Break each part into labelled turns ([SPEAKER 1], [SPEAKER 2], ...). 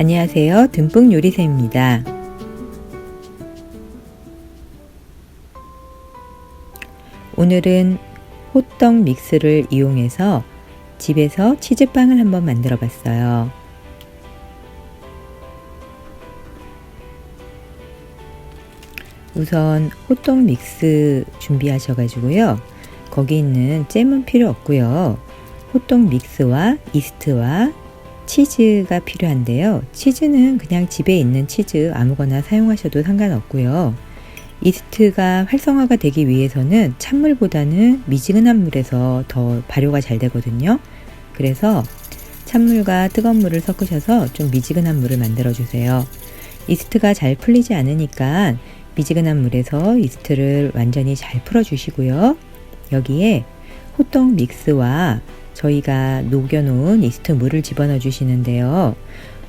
[SPEAKER 1] 안녕하세요. 듬뿍 요리새입니다. 오늘은 호떡 믹스를 이용해서 집에서 치즈빵을 한번 만들어 봤어요. 우선 호떡 믹스 준비하셔가지고요. 거기 있는 잼은 필요 없고요. 호떡 믹스와 이스트와 치즈가 필요한데요. 치즈는 그냥 집에 있는 치즈 아무거나 사용하셔도 상관없고요. 이스트가 활성화가 되기 위해서는 찬물보다는 미지근한 물에서 더 발효가 잘 되거든요. 그래서 찬물과 뜨거운 물을 섞으셔서 좀 미지근한 물을 만들어 주세요. 이스트가 잘 풀리지 않으니까 미지근한 물에서 이스트를 완전히 잘 풀어 주시고요. 여기에 호떡 믹스와 저희가 녹여놓은 이스트 물을 집어넣어 주시는데요.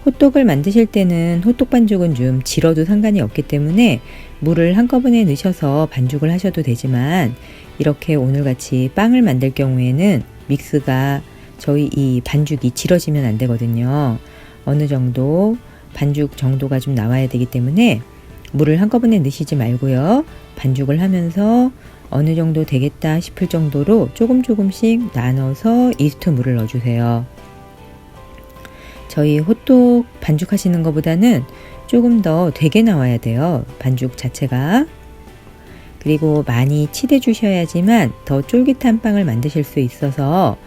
[SPEAKER 1] 호떡을 만드실 때는 호떡 반죽은 좀 질어도 상관이 없기 때문에 물을 한꺼번에 넣으셔서 반죽을 하셔도 되지만 이렇게 오늘같이 빵을 만들 경우에는 믹스가 저희 이 반죽이 질어지면 안 되거든요. 어느 정도 반죽 정도가 좀 나와야 되기 때문에 물을 한꺼번에 넣으시지 말고요. 반죽을 하면서 어느 정도 되겠다 싶을 정도로 조금 조금씩 나눠서 이스트 물을 넣어주세요. 저희 호떡 반죽하시는 것보다는 조금 더 되게 나와야 돼요. 반죽 자체가. 그리고 많이 치대 주셔야지만 더 쫄깃한 빵을 만드실 수 있어서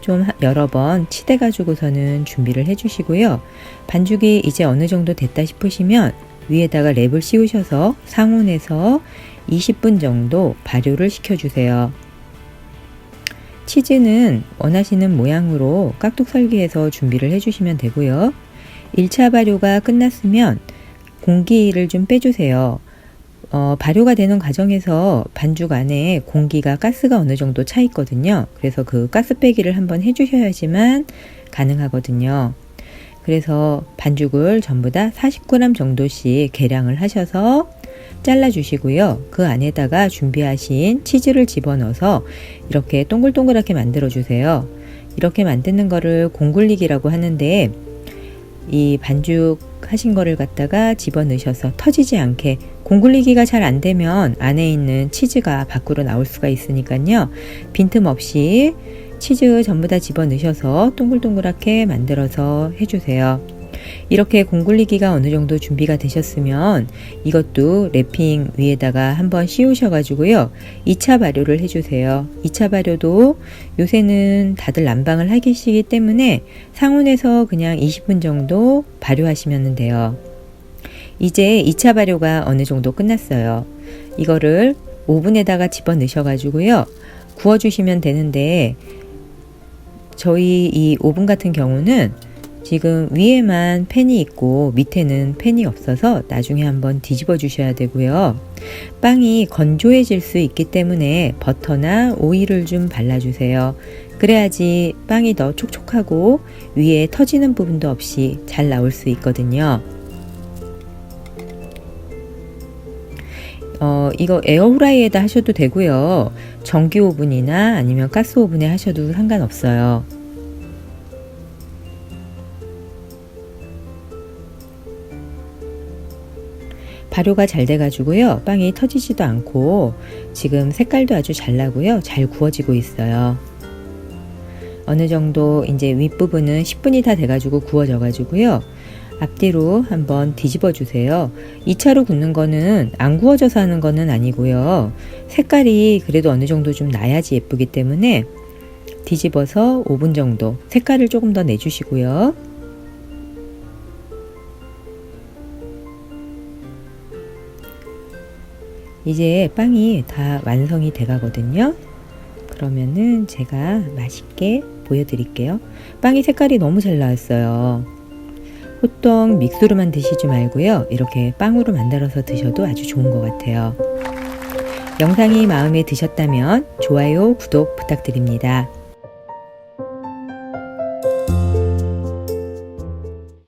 [SPEAKER 1] 좀 여러 번 치대 가지고서는 준비를 해 주시고요. 반죽이 이제 어느 정도 됐다 싶으시면 위에다가 랩을 씌우셔서 상온에서 20분 정도 발효를 시켜주세요. 치즈는 원하시는 모양으로 깍둑 설기해서 준비를 해주시면 되고요. 1차 발효가 끝났으면 공기를 좀 빼주세요. 어, 발효가 되는 과정에서 반죽 안에 공기가 가스가 어느 정도 차 있거든요. 그래서 그 가스 빼기를 한번 해주셔야지만 가능하거든요. 그래서 반죽을 전부 다 40g 정도씩 계량을 하셔서 잘라 주시고요. 그 안에다가 준비하신 치즈를 집어넣어서 이렇게 동글동글하게 만들어 주세요. 이렇게 만드는 거를 공굴리기라고 하는데 이 반죽 하신 거를 갖다가 집어넣으셔서 터지지 않게 공굴리기가 잘 안 되면 안에 있는 치즈가 밖으로 나올 수가 있으니까요. 빈틈없이 치즈 전부 다 집어넣으셔서 동글동글하게 만들어서 해주세요. 이렇게 공굴리기가 어느 정도 준비가 되셨으면 이것도 랩핑 위에다가 한번 씌우셔가지고요. 2차 발효를 해주세요. 2차 발효도 요새는 다들 난방을 하시기 때문에 상온에서 그냥 20분 정도 발효하시면 돼요. 이제 2차 발효가 어느 정도 끝났어요. 이거를 오븐에다가 집어 넣으셔가지고요. 구워주시면 되는데 저희 이 오븐 같은 경우는 지금 위에만 팬이 있고 밑에는 팬이 없어서 나중에 한번 뒤집어 주셔야 되고요. 빵이 건조해질 수 있기 때문에 버터나 오일을 좀 발라주세요. 그래야지 빵이 더 촉촉하고 위에 터지는 부분도 없이 잘 나올 수 있거든요. 어, 이거 에어프라이에다 하셔도 되고요. 전기 오븐이나 아니면 가스 오븐에 하셔도 상관없어요. 발효가 잘 돼가지고요. 빵이 터지지도 않고 지금 색깔도 아주 잘 나고요. 잘 구워지고 있어요. 어느 정도 이제 윗부분은 10분이 다 돼가지고 구워져 가지고요. 앞뒤로 한번 뒤집어 주세요. 2차로 굽는 거는 안 구워져서 하는 거는 아니고요. 색깔이 그래도 어느 정도 좀 나야지 예쁘기 때문에 뒤집어서 5분 정도 색깔을 조금 더 내주시고요. 이제 빵이 다 완성이 돼 가거든요. 그러면은 제가 맛있게 보여드릴게요. 빵이 색깔이 너무 잘 나왔어요. 호떡 믹스로만 드시지 말고요. 이렇게 빵으로 만들어서 드셔도 아주 좋은 것 같아요. 영상이 마음에 드셨다면 좋아요, 구독 부탁드립니다.